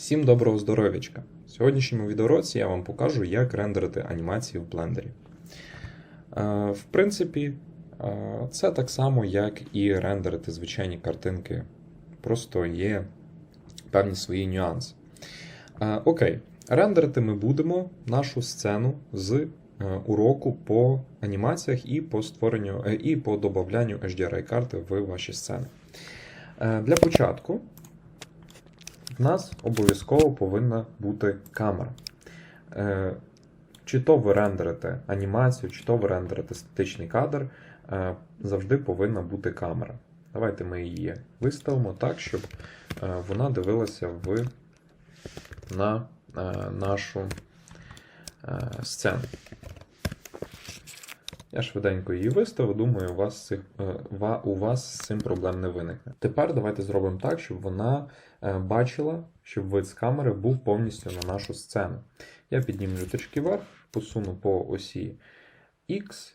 Всім доброго здоров'ячка! В сьогоднішньому відеоуроці я вам покажу, як рендерити анімації в блендері. В принципі, е, це так само, як і рендерити звичайні картинки. Просто є певні свої нюанси. Е, Окей, рендерити ми будемо нашу сцену з е, уроку по анімаціях і по створенню і по додаванню HDRI карти в ваші сцени. Для початку в нас обов'язково повинна бути камера. Е, Чи то ви рендерите анімацію, чи то ви рендерите статичний кадр, е, завжди повинна бути камера. Давайте ми її виставимо так, щоб е, вона дивилася в, на нашу сцену. Я швиденько її виставив, думаю, у вас, цих, е, у вас з цим проблем не виникне. Тепер давайте зробимо так, щоб вона е, бачила, щоб вид з камери був повністю на нашу сцену. Я піднімлю трішки вверх, посуну по осі X.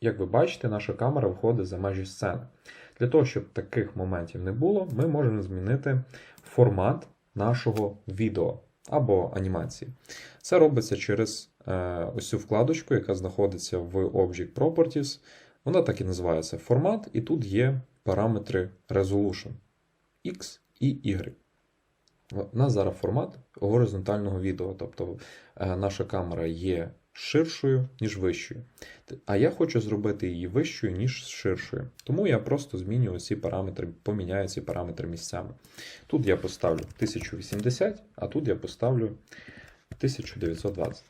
Як ви бачите, наша камера виходить за межі сцени. Для того, щоб таких моментів не було, ми можемо змінити формат нашого відео або анімації. Це робиться через е, ось цю вкладочку, яка знаходиться в Object Properties. Вона так і називається формат, і тут є параметри Resolution X і Y. У нас зараз формат горизонтального відео, тобто е, наша камера є ширшою, ніж вищою. А я хочу зробити її вищою, ніж ширшою. Тому я просто змінюю ці параметри, поміняю ці параметри місцями. Тут я поставлю 1080, а тут я поставлю 1920.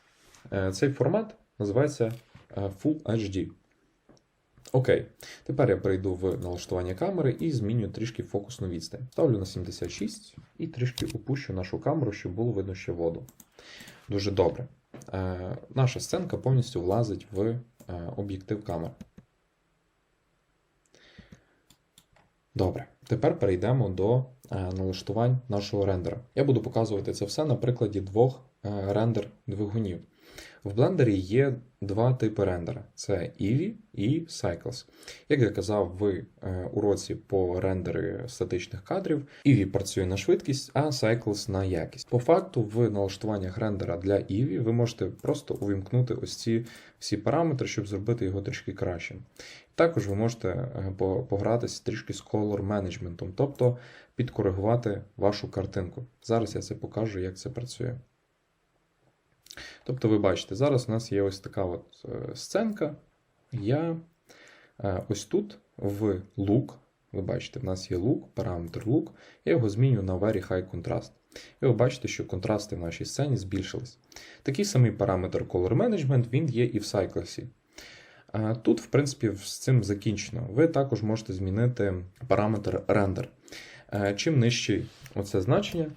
Е, Цей формат називається е, Full HD. Окей, тепер я перейду в налаштування камери і зміню трішки фокусну відстань. Ставлю на 76 і трішки опущу нашу камеру, щоб було видно ще воду. Дуже добре. Е, наша сценка повністю влазить в е, об'єктив камери. Добре, тепер перейдемо до е, налаштувань нашого рендера. Я буду показувати це все на прикладі двох рендер-двигунів. В блендері є два типи рендера: це Eevee і Cycles. Як я казав в е, уроці по рендери статичних кадрів, Eevee працює на швидкість, а Cycles на якість. По факту, в налаштуваннях рендера для Eevee ви можете просто увімкнути ось ці всі параметри, щоб зробити його трішки кращим. Також ви можете е, погратися трішки з color management, тобто підкоригувати вашу картинку. Зараз я це покажу, як це працює. Тобто, ви бачите, зараз у нас є ось така от е, сценка. Я е, ось тут в look, ви бачите, в нас є look, параметр look, я його змінюю на Very High Contrast. І ви бачите, що контрасти в нашій сцені збільшились. Такий самий параметр Color Management він є і в Cycles. Е, Тут, в принципі, з цим закінчено. Ви також можете змінити параметр render. Чим нижче оце значення,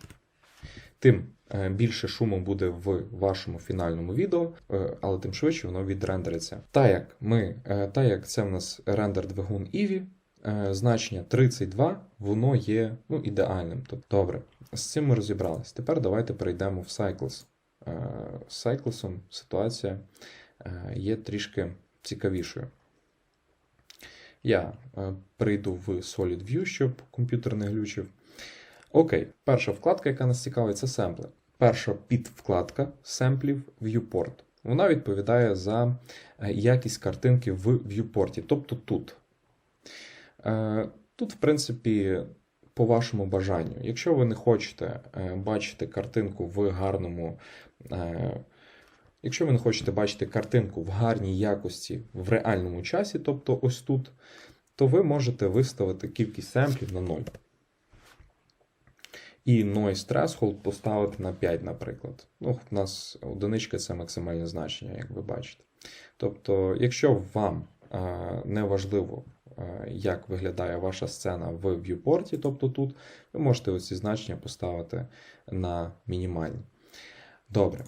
тим більше шуму буде в вашому фінальному відео, е, але тим швидше воно відрендериться. Так як ми, е, так як це в нас рендер двигун Eevee, е, значення 32, воно є ну, ідеальним. Тобто, добре, з цим ми розібрались. Тепер давайте перейдемо в Cycles. Е, З Cycles ситуація е, є трішки цікавішою. Я е, перейду в Solid View, щоб комп'ютер не глючив. Окей, перша вкладка, яка нас цікавить, це семпли. Перша підвкладка семплів Viewport. Вона відповідає за е, якість картинки в viewport, тобто тут. Е, Тут, в принципі, по вашому бажанню. Якщо ви не хочете е, бачити картинку в гарному. Якщо ви не хочете бачити картинку в гарній якості в реальному часі, тобто ось тут, то ви можете виставити кількість семплів на 0. І noise threshold поставити на 5, наприклад. Ну, у нас одиничка це максимальне значення, як ви бачите. Тобто, якщо вам е, не важливо, е, як виглядає ваша сцена в viewport, тобто тут, ви можете оці значення поставити на мінімальні. Добре.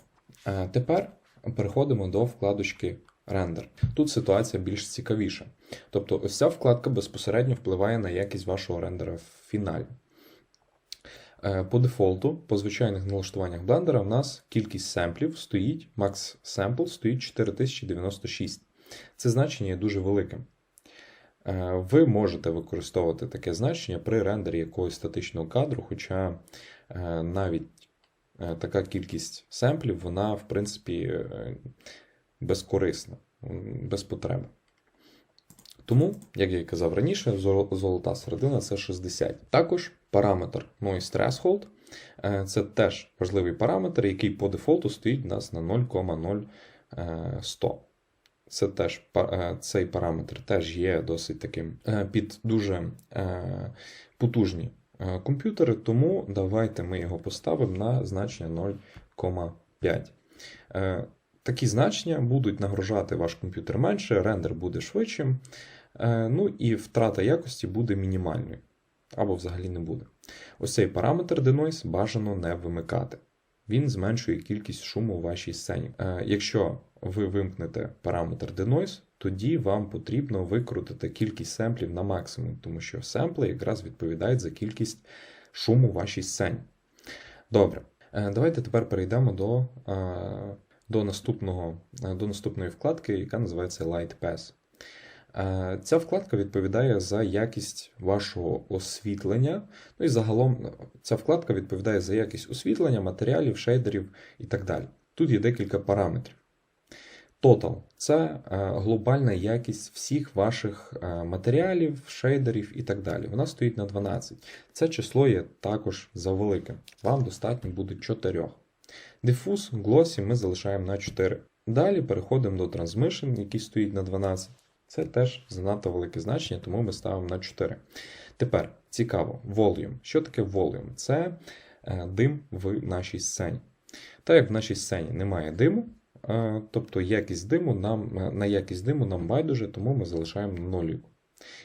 Е, Тепер переходимо до вкладочки Render. Тут ситуація більш цікавіша. Тобто, ось ця вкладка безпосередньо впливає на якість вашого рендера в фіналі. Е, По дефолту, по звичайних налаштуваннях блендера, в нас кількість семплів стоїть, max sample стоїть 4096. Це значення є дуже великим. Е, Ви можете використовувати таке значення при рендері якогось статичного кадру, хоча е, навіть така кількість семплів, вона, в принципі, безкорисна, без потреби. Тому, як я і казав раніше, золота середина це 60. Також параметр Noise Threshold е, це теж важливий параметр, який по дефолту стоїть у нас на 0,0100. Це теж е, цей параметр теж є досить таким е, під дуже е, потужні е, комп'ютери, тому давайте ми його поставимо на значення 0,5. Е, Такі значення будуть нагружати ваш комп'ютер менше, рендер буде швидшим, е, ну і втрата якості буде мінімальною, або взагалі не буде. Ось цей параметр denoise бажано не вимикати. Він зменшує кількість шуму у вашій сцені. Е, Якщо ви вимкнете параметр denoise, тоді вам потрібно викрутити кількість семплів на максимум, тому що семпли якраз відповідають за кількість шуму у вашій сцені. Добре, Е, давайте тепер перейдемо до, е, до, наступного, е, до наступної вкладки, яка називається Light Pass. Е, Ця вкладка відповідає за якість вашого освітлення. Ну і загалом е, ця вкладка відповідає за якість освітлення, матеріалів, шейдерів і так далі. Тут є декілька параметрів. Total це е, глобальна якість всіх ваших е, матеріалів, шейдерів і так далі. Вона стоїть на 12. Це число є також завелике. Вам достатньо буде 4. Дифуз, глосі ми залишаємо на 4. Далі переходимо до Transmission, який стоїть на 12. Це теж занадто велике значення, тому ми ставимо на 4. Тепер цікаво, volume. Що таке volume? Це е, дим в нашій сцені. Так як в нашій сцені немає диму, е, тобто якість диму нам, е, на якість диму нам байдуже, тому ми залишаємо на нулі.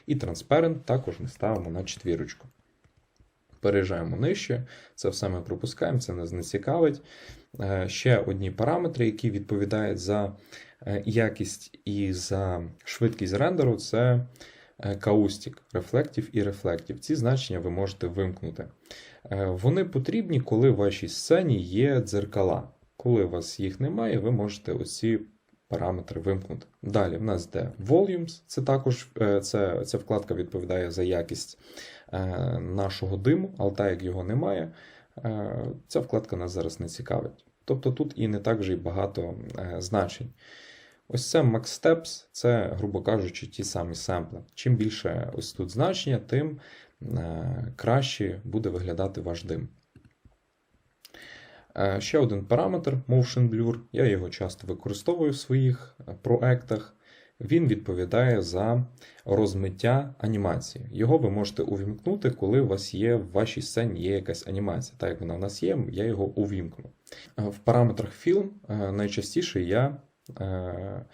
І Transparent також ми ставимо на четвірочку. Переїжджаємо нижче, це все ми пропускаємо, це нас не цікавить. Е, Ще одні параметри, які відповідають за е, якість і за швидкість рендеру, це е, каустик, рефлектів і рефлектів. Ці значення ви можете вимкнути. Вони потрібні, коли в вашій сцені є дзеркала. Коли у вас їх немає, ви можете оці параметри вимкнути. Далі в нас йде Volumes, це також це, ця вкладка відповідає за якість нашого диму, але так як його немає, ця вкладка нас зараз не цікавить. Тобто тут і не так вже й багато е, значень. Ось це Max Steps, це, грубо кажучи, ті самі семпли. Чим більше ось тут значення, тим е, краще буде виглядати ваш дим. Е, Ще один параметр Motion Blur. Я його часто використовую в своїх е, проектах. Він відповідає за розмиття анімації. Його ви можете увімкнути, коли у вас є в вашій сцені є якась анімація. Так як вона в нас є, я його увімкну. Е, В параметрах Film е, найчастіше я е,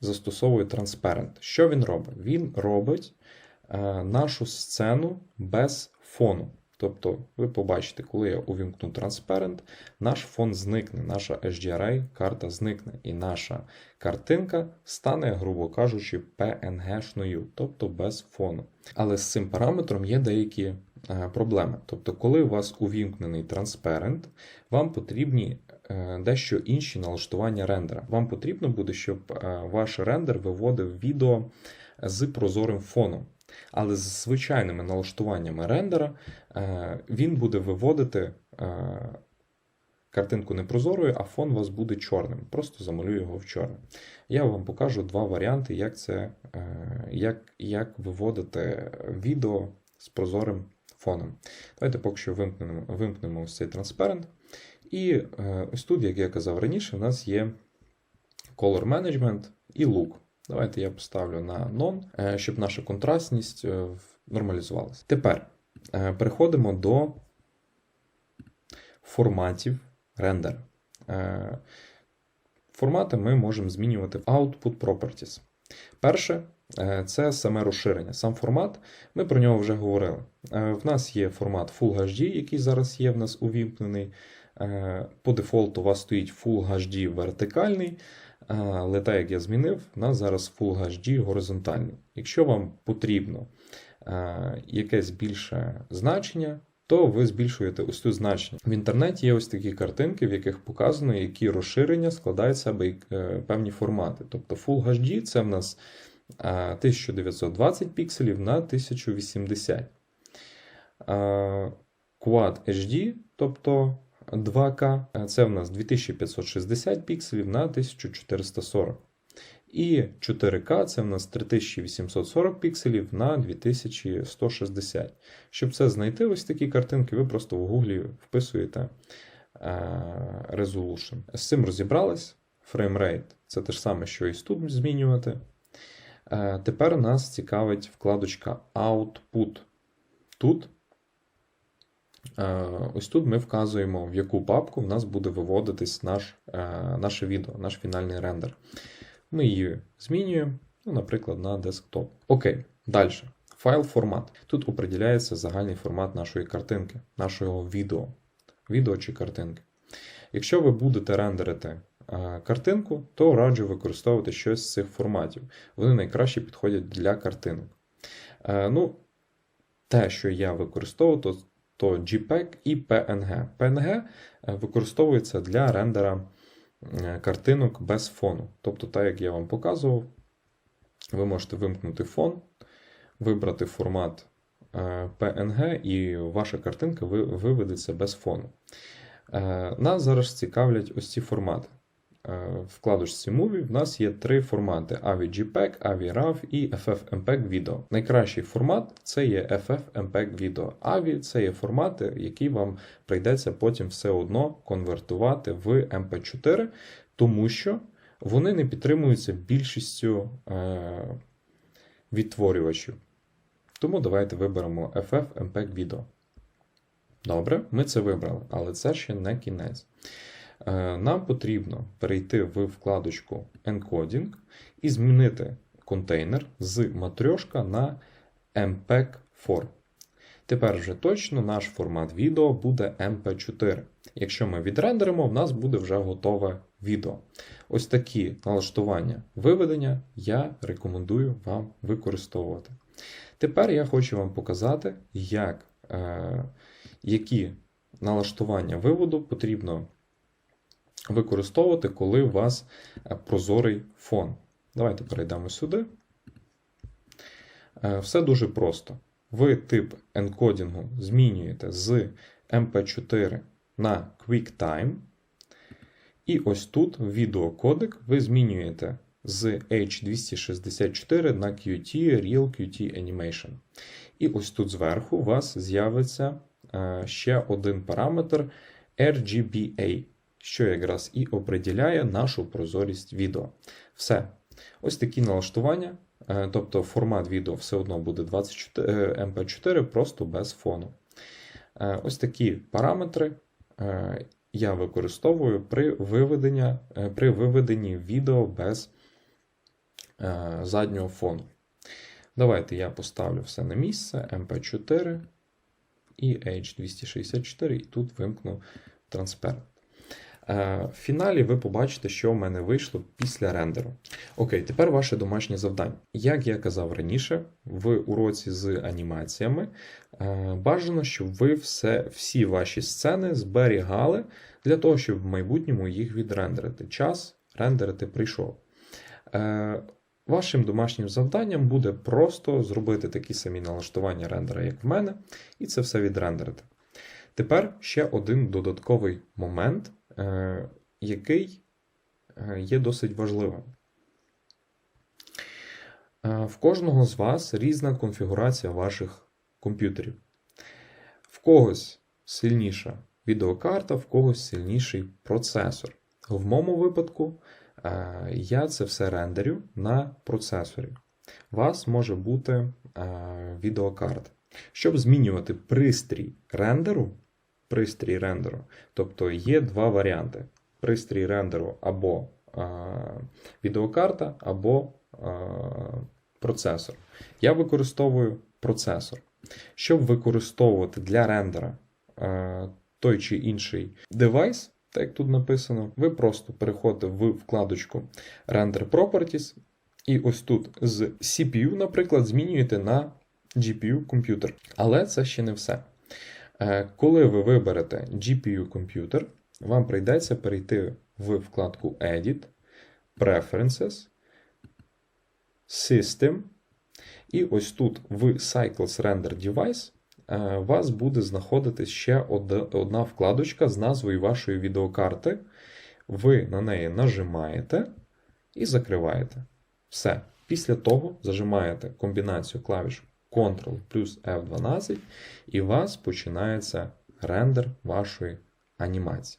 застосовую Transparent. Що він робить? Він робить нашу сцену без фону. Тобто, ви побачите, коли я увімкну Transparent, наш фон зникне, наша HDRI карта зникне, і наша картинка стане, грубо кажучи, PNG-шною, тобто без фону. Але з цим параметром є деякі е, проблеми. Тобто, коли у вас увімкнений Transparent, вам потрібні е, дещо інші налаштування рендера. Вам потрібно буде, щоб е, ваш рендер виводив відео з прозорим фоном. Але з звичайними налаштуваннями рендера е, він буде виводити е, картинку не прозорою, а фон у вас буде чорним. Просто замалюю його в чорне. Я вам покажу два варіанти, як це, е, як, як виводити відео з прозорим фоном. Давайте поки що вимкнемо, вимкнемо ось цей транспарент. І ось тут, як я казав раніше, у нас є Color Management і Look. Давайте я поставлю на None, е, щоб наша контрастність е, нормалізувалася. Тепер е, переходимо до форматів рендера. Е, Формати ми можемо змінювати в Output Properties. Перше це саме розширення. Сам формат, ми про нього вже говорили. В нас є формат Full HD, який зараз є в нас увімкнений. По дефолту у вас стоїть Full HD вертикальний, але так як я змінив, у нас зараз Full HD горизонтальний. Якщо вам потрібно якесь більше значення, то ви збільшуєте ось тут значення. В інтернеті є ось такі картинки, в яких показано, які розширення складають себе певні формати. Тобто Full HD це в нас е, 1920 пікселів на 1080. Е, Quad HD, тобто 2К, е, це в нас 2560 пікселів на 1440. І 4К це в нас 3840 пікселів на 2160. Щоб це знайти, ось такі картинки, ви просто в гуглі вписуєте е, Resolution. З цим розібрались. Фреймрейт це те ж саме, що і тут змінювати. Е, Тепер нас цікавить вкладочка Output. Тут Ось тут ми вказуємо, в яку папку в нас буде виводитись наш, е, наше відео, наш фінальний рендер. Ми її змінюємо, ну, наприклад, на десктоп. Окей, далі. Файл формат. Тут определяється загальний формат нашої картинки, нашого відео. Відео чи картинки. Якщо ви будете рендерити е, картинку, то раджу використовувати щось з цих форматів. Вони найкраще підходять для картинок. Е, Ну, те, що я використовую, то то JPEG і PNG. PNG е, використовується для рендера е, картинок без фону. Тобто, так як я вам показував, ви можете вимкнути фон, вибрати формат е, PNG, і ваша картинка виведеться без фону. Нас зараз цікавлять ось ці формати. В вкладочці Movie в нас є три формати: AVI JPEG, AVI RAW і FFmpeg Video. Найкращий формат це є FFmpeg Video. AVI це є формати, які вам прийдеться потім все одно конвертувати в MP4, тому що вони не підтримуються більшістю е- відтворювачів. Тому давайте виберемо FFmpeg Video. Добре, ми це вибрали, але це ще не кінець. Е, нам потрібно перейти в вкладочку Encoding і змінити контейнер з матрьошка на MPEG Form. Тепер вже точно наш формат відео буде MP4. Якщо ми відрендеримо, в нас буде вже готове відео. Ось такі налаштування виведення я рекомендую вам використовувати. Тепер я хочу вам показати, як, е, які налаштування виводу потрібно використовувати, коли у вас е, прозорий фон. Давайте перейдемо сюди. Е, все дуже просто. Ви тип енкодінгу змінюєте з MP4 на QuickTime. І ось тут в відеокодек ви змінюєте з H264 на QT Real QT Animation. І ось тут зверху у вас з'явиться е, ще один параметр RGBA що якраз і определяє нашу прозорість відео. Все. Ось такі налаштування. Е, тобто формат відео все одно буде 24 MP4 просто без фону. Е, ось такі параметри е, я використовую при виведенні, при виведенні відео без заднього фону. Давайте я поставлю все на місце MP4 і H264, і тут вимкну транспарент. Е, в фіналі ви побачите, що в мене вийшло після рендеру. Окей, тепер ваше домашнє завдання. Як я казав раніше, в уроці з анімаціями е, бажано, щоб ви все, всі ваші сцени зберігали для того, щоб в майбутньому їх відрендерити. Час рендерити прийшов. Е, вашим домашнім завданням буде просто зробити такі самі налаштування рендера, як в мене, і це все відрендерити. Тепер ще один додатковий момент. Е, який е, є досить важливим. Е, в кожного з вас різна конфігурація ваших комп'ютерів. В когось сильніша відеокарта, в когось сильніший процесор. В моєму випадку я це все рендерю на процесорі. У вас може бути відеокарта. Щоб змінювати пристрій рендеру, пристрій рендеру. Тобто є два варіанти: пристрій рендеру або відеокарта, або процесор. Я використовую процесор. Щоб використовувати для рендера той чи інший девайс, так як тут написано, ви просто переходите в вкладочку Render Properties, і ось тут з CPU, наприклад, змінюєте на GPU комп'ютер. Але це ще не все. Е, коли ви виберете GPU комп'ютер, вам прийдеться перейти в вкладку Edit, Preferences, System. І ось тут в Cycles Render Device е, у вас буде знаходитись ще одна вкладочка з назвою вашої відеокарти. Ви на неї нажимаєте і закриваєте. Все. Після того зажимаєте комбінацію клавіш Ctrl плюс F12, і у вас починається рендер вашої анімації.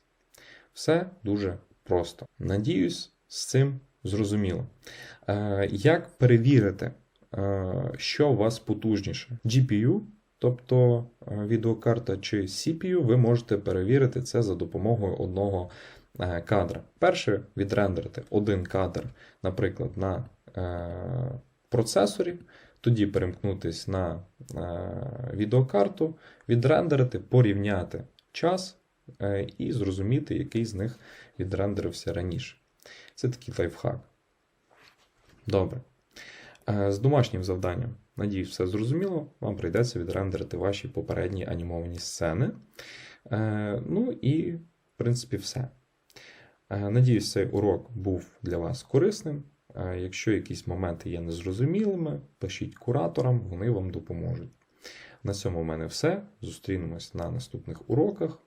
Все дуже просто. Надіюсь, з цим зрозуміло. Е, Як перевірити, е, що у вас потужніше? GPU, тобто е, відеокарта чи CPU, ви можете перевірити це за допомогою одного кадра. Перше відрендерити один кадр, наприклад, на процесорі, тоді перемкнутись на е, відеокарту, відрендерити, порівняти час е, і зрозуміти, який з них відрендерився раніше. Це такий лайфхак. Добре. Е, З домашнім завданням, надіюсь, все зрозуміло. Вам прийдеться відрендерити ваші попередні анімовані сцени. Ну і, в принципі, все. Надіюсь, цей урок був для вас корисним. Е, Якщо якісь моменти є незрозумілими, пишіть кураторам, вони вам допоможуть. На цьому в мене все. Зустрінемось на наступних уроках.